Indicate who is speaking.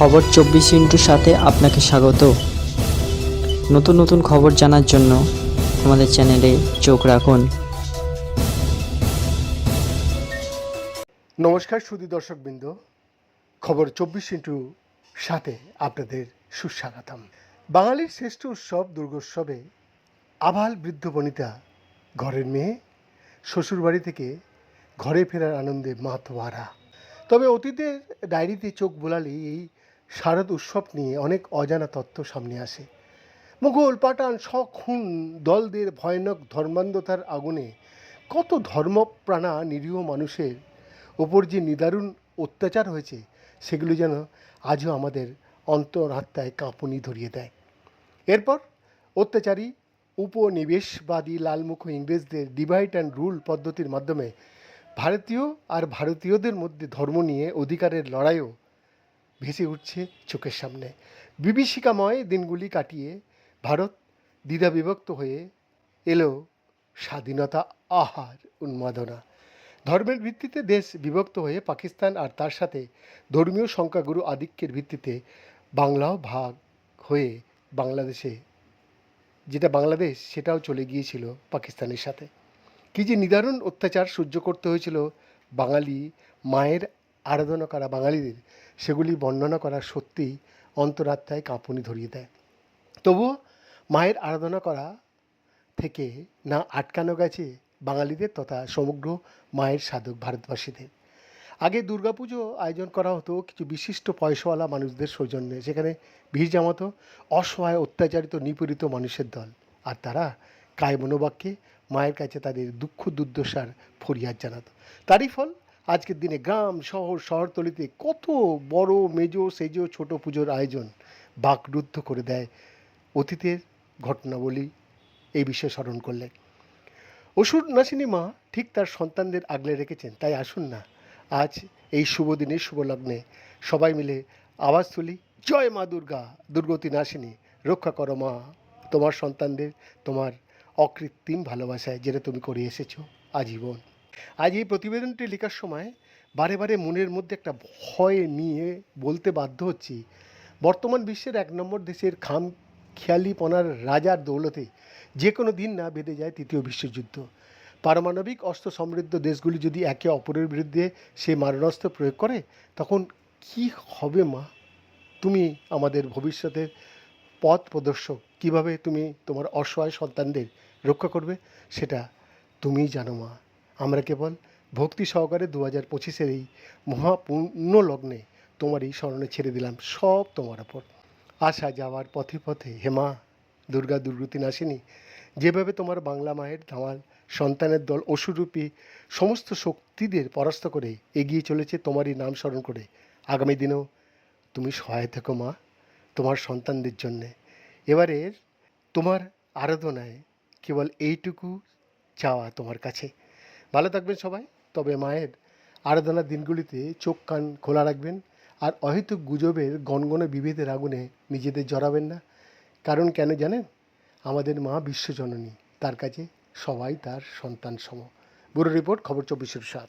Speaker 1: খবর চব্বিশ ইন্টুর সাথে আপনাকে স্বাগত। নতুন নতুন খবর জানার জন্য আমাদের চ্যানেলে চোখ রাখুন।
Speaker 2: নমস্কার সুদী দর্শকবৃন্দ। খবর চব্বিশ ইন্টু সাথে আপনাদের সুস্বাগতম। বাঙালির শ্রেষ্ঠ উৎসব দুর্গোৎসবে আবাল বৃদ্ধ বনিতা, ঘরের মেয়ে, শ্বশুরবাড়ি থেকে ঘরে ফেরার আনন্দে মাতোয়ারা। তবে অতীতের ডায়েরিতে চোখ বোলালেই এই শারদ উৎসব নিয়ে অনেক অজানা তথ্য সামনে আসে। মুঘল পাঠান শখ খুন দলদের ভয়ানক ধর্মান্ধতার আগুনে কত ধর্মপ্রাণা নিরীহ মানুষের ওপর যে নিদারুণ অত্যাচার হয়েছে, সেগুলো যেন আজও আমাদের অন্তরাত্মায় কাঁপুনি ধরিয়ে দেয়। এরপর অত্যাচারী, উপনিবেশবাদী, লালমুখ ইংরেজদের ডিভাইড অ্যান্ড রুল পদ্ধতির মাধ্যমে ভারতীয় আর ভারতীয়দের মধ্যে ধর্ম নিয়ে অধিকারের লড়াইও ভেসে উঠছে চোখের সামনে। বিভীষিকাময় দিনগুলি কাটিয়ে ভারত দ্বিধা বিভক্ত হয়ে এলো স্বাধীনতা আহার উন্মাদনা। ধর্মের ভিত্তিতে দেশ বিভক্ত হয়ে পাকিস্তান আর তার সাথে ধর্মীয় সংখ্যাগুরু আধিক্যের ভিত্তিতে বাংলাও ভাগ হয়ে বাংলাদেশে, যেটা বাংলাদেশ, সেটাও চলে গিয়েছিল পাকিস্তানের সাথে। কী যে নিদারুণ অত্যাচার সহ্য করতে হয়েছিল বাঙালি মায়ের আরাধনা করা বাঙালিদের, সেগুলি বর্ণনা করা সত্যিই অন্তরাত্মায় কাঁপুনি ধরিয়ে দেয়। তবুও মায়ের আরাধনা করা থেকে না আটকানো গেছে বাঙালিদের তথা সমগ্র মায়ের সাধক ভারতবাসীদের। আগে দুর্গাপুজো আয়োজন করা হতো কিছু বিশিষ্ট পয়সাওয়ালা মানুষদের সৌজন্যে, সেখানে ভিড় জমাতো অসহায় অত্যাচারিত নিপীড়িত মানুষের দল। আর তারা কায় মনোবাক্যে মায়ের কাছে তাদের দুঃখ দুর্দশার ফরিয়াদ জানাতো। তারই ফল আজকের দিনে গ্রাম, শহর, শহরতলিতে কত বড় মেজো সেজো ছোট পুজোর আয়োজন বাকরুদ্ধ করে দেয় অতীতের ঘটনাবলী। এই বিষয়ে স্মরণ করলেন অসুর নাসিনী মা ঠিক তার সন্তানদের আগলে রেখেছেন, তাই আসুন না। আজ এই শুভ দিনে শুভ লগ্নে সবাই মিলে আওয়াজ তুলি, জয় মা দুর্গা, দুর্গতি নাসিনী, রক্ষা করো মা। তোমার সন্তানদের তোমার অকৃত্রিম ভালোবাসায় যেটা তুমি করে এসেছ, আজীবন। আজ এই প্রতিবেদনটি লেখার সময় বারে বারে মনের মধ্যে একটা ভয় নিয়ে বলতে বাধ্য হচ্ছি। বর্তমান বিশ্বের এক নম্বর দেশের খাম খেয়ালিপনার রাজার দৌলতে যে কোনো দিন না বেঁধে যায় তৃতীয় বিশ্বযুদ্ধ। পারমাণবিক অস্ত্র সমৃদ্ধ দেশগুলি যদি একে অপরের বিরুদ্ধে সে মারণাস্ত্র প্রয়োগ করে, তখন কি হবে মা? তুমি আমাদের ভবিষ্যতের পথ প্রদর্শক, কীভাবে তুমি তোমার অসহায় সন্তানদের রক্ষা করবে, সেটা তুমিই জানো মা। আমরা কেবল ভক্তি সহকারে দু হাজার পঁচিশের এই মহাপূর্ণ লগ্নে তোমার এই স্মরণে ছেড়ে দিলাম সব তোমার ওপর। আসা যাওয়ার পথে পথে হেমা দুর্গা দুর্গতি নাসিনী যেভাবে তোমার বাংলা মায়ের ধামাল সন্তানের দল অসুরূপী সমস্ত শক্তিদের পরাস্ত করে এগিয়ে চলেছে তোমারই নাম স্মরণ করে। আগামী দিনেও তুমি সহায় থেকো মা, তোমার সন্তানদের জন্যে। এবারের তোমার আরাধনায় কেবল এইটুকু চাওয়া তোমার কাছে। ভালো থাকবেন সবাই। তবে মায়ের আরাধনার দিনগুলিতে চোখ কান খোলা রাখবেন আর অহেতুক গুজবের গনগনে বিভেদের আগুনে নিজেদের জড়াবেন না। কারণ কেন জানেন? আমাদের মা বিশ্বজননী, তার কাছে সবাই তার সন্তান সম। ব্যুরো রিপোর্ট, খবর চব্বিশের সাত।